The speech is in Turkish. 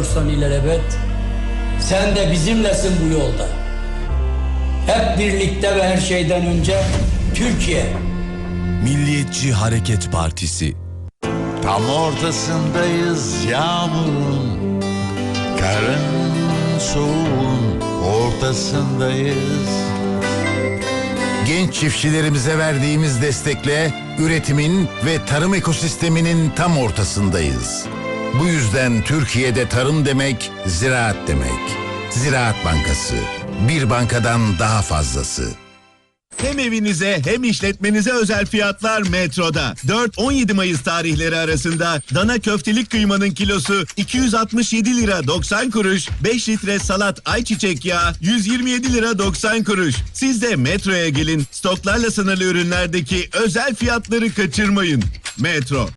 gidiyorsan ilelebet, sen de bizimlesin bu yolda. Hep birlikte ve her şeyden önce Türkiye. Milliyetçi Hareket Partisi Tam ortasındayız yağmurun Karın soğuğun ortasındayız Genç çiftçilerimize verdiğimiz destekle üretimin ve tarım ekosisteminin tam ortasındayız. Bu yüzden Türkiye'de tarım demek ziraat demek. Ziraat Bankası. Bir bankadan daha fazlası. Hem evinize hem işletmenize özel fiyatlar Metro'da. 4-17 Mayıs tarihleri arasında dana köftelik kıymanın kilosu 267 lira 90 kuruş, 5 litre salat ayçiçek yağı 127 lira 90 kuruş. Siz de Metro'ya gelin, stoklarla sınırlı ürünlerdeki özel fiyatları kaçırmayın. Metro.